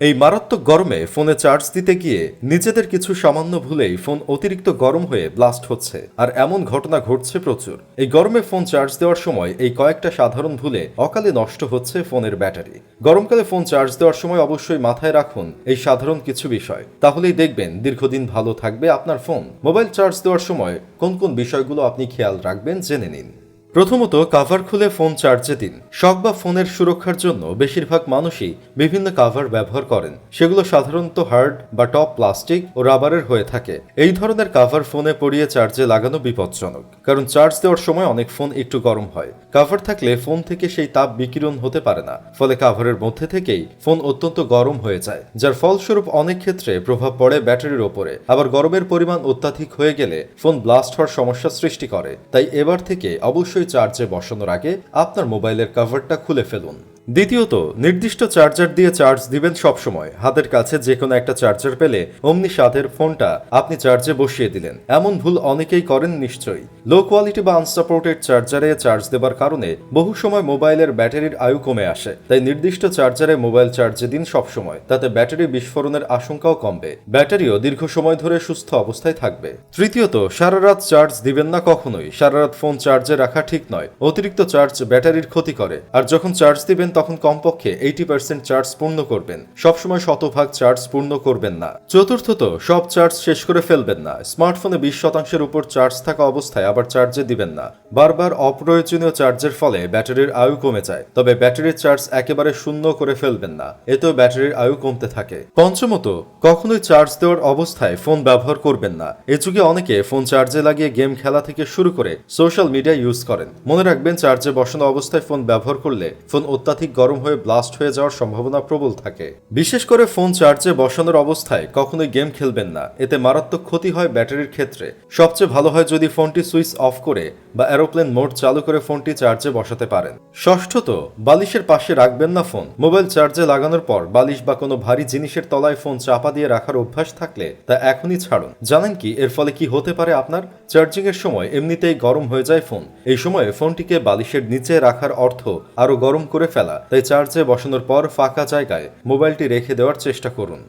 এই মারাত্মক গরমে ফোনে চার্জ দিতে গিয়ে নিজেদের কিছু সামান্য ভুলেই ফোন অতিরিক্ত গরম হয়ে ব্লাস্ট হচ্ছে। আর এমন ঘটনা ঘটছে প্রচুর। এই গরমে ফোন চার্জ দেওয়ার সময় এই কয়েকটা সাধারণ ভুলে অকালে নষ্ট হচ্ছে ফোনের ব্যাটারি। গরমকালে ফোন চার্জ দেওয়ার সময় অবশ্যই মাথায় রাখুন এই সাধারণ কিছু বিষয়। তাহলেই দেখবেন দীর্ঘদিন ভালো থাকবে আপনার ফোন। মোবাইল চার্জ দেওয়ার সময় কোন কোন বিষয়গুলো আপনি খেয়াল রাখবেন জেনে নিন। প্রথমত কাভার খুলে ফোন চার্জে দিন। শক বা ফোনের সুরক্ষার জন্য বেশিরভাগ মানুষই বিভিন্ন কাভার ব্যবহার করেন। সেগুলো সাধারণত হার্ড বা টপ প্লাস্টিক ও রাবারের হয়ে থাকে। এই ধরনের কাভার ফোনে পরিয়ে চার্জে লাগানো বিপজ্জনক, কারণ চার্জ দেওয়ার সময় অনেক ফোন একটু গরম হয়। কাভার থাকলে ফোন থেকে সেই তাপ বিকিরণ হতে পারে না, ফলে কাভারের মধ্যে থেকেই ফোন অত্যন্ত গরম হয়ে যায়, যার ফলস্বরূপ অনেক ক্ষেত্রে প্রভাব পড়ে ব্যাটারির ওপরে। আবার গরমের পরিমাণ অত্যাধিক হয়ে গেলে ফোন ব্লাস্ট হওয়ার সমস্যা সৃষ্টি করে। তাই এবার থেকে অবশ্যই চার্জে বসানোর আগে আপনার মোবাইলের কাভারটা খুলে ফেলুন। দ্বিতীয়ত, নির্দিষ্ট চার্জার দিয়ে চার্জ দিবেন সবসময়। হাতের কাছে যে কোনো একটা চার্জার পেলে অমনি স্বাদের ফোনটা আপনি চার্জে বসিয়ে দিলেন। এমন ভুল অনেকেই করেন নিশ্চয়ই। লো কোয়ালিটি বা আনসাপোর্টেড চার্জারে চার্জ দেবার কারণে বহু সময় মোবাইলের ব্যাটারির আয়ু কমে আসে। তাই নির্দিষ্ট চার্জারে মোবাইল চার্জে দিন সবসময়। তাতে ব্যাটারি বিস্ফোরণের আশঙ্কাও কমবে। ব্যাটারিও দীর্ঘ সময় ধরে সুস্থ অবস্থায় থাকবে। তৃতীয়ত সারা রাত চার্জ দিবেন না কখনোই। সারা রাত ফোন চার্জে রাখা ঠিক নয়। অতিরিক্ত চার্জ ব্যাটারির ক্ষতি করে। আর যখন চার্জ দিবেন তখন কমপক্ষে এইটি পার্সেন্ট চার্জ পূর্ণ করবেন। সবসময় শতভাগ চার্জ পূর্ণ করবেন না। চতুর্থত, সব চার্জ শেষ করে ফেলবেন না। স্মার্টফোনে বিশ শতাংশের উপর চার্জ থাকা অবস্থায় আবার চার্জে দিবেন না। বারবার অপ্রয়োজনীয় চার্জের ফলে ব্যাটারির আয়ু কমে যায়। তবে ব্যাটারির চার্জ একেবারে শূন্য করে ফেলবেন না। এতেও ব্যাটারির আয়ু কমতে থাকে। পঞ্চমত, কখনোই চার্জ দেওয়ার অবস্থায় ফোন ব্যবহার করবেন না। এ যুগে অনেকে ফোন চার্জে লাগিয়ে গেম খেলা থেকে শুরু করে সোশ্যাল মিডিয়া ইউজ করেন। মনে রাখবেন চার্জে বসানো অবস্থায় ফোন ব্যবহার করলে ফোন অত্যাধিক গরম হয়ে ব্লাস্ট হয়ে যাওয়ার সম্ভাবনা প্রবল থাকে। বিশেষ করে ফোন চার্জে বসানোর অবস্থায় কখনোই গেম খেলবেন না। এতে মারাত্মক ক্ষতি হয় ব্যাটারির ক্ষেত্রে। সবচেয়ে ভালো হয় যদি ফোনটি সুইচ অফ করে বা এরোপ্লেন মোড চালু করে ফোনটি চার্জে বসাতে পারেন। ষষ্ঠত, বালিশের পাশে রাখবেন না ফোন মোবাইল চার্জে লাগানোর পর বালিশ বা কোনো ভারী জিনিসের তলায় ফোন চাপা দিয়ে রাখার অভ্যাস থাকলে তা এখনই ছাড়ুন। জানেন কি, এর ফলে কি হতে পারে আপনার? চার্জিং এর সময় এমনিতেই গরম হয়ে যায় ফোন এই সময়ে ফোনটিকে বালিশের নিচে রাখার অর্থ আরও গরম করে ফেলা। তাই চার্জে বসানোর পর ফাঁকা জায়গায় মোবাইলটি রেখে দেওয়ার চেষ্টা করুন।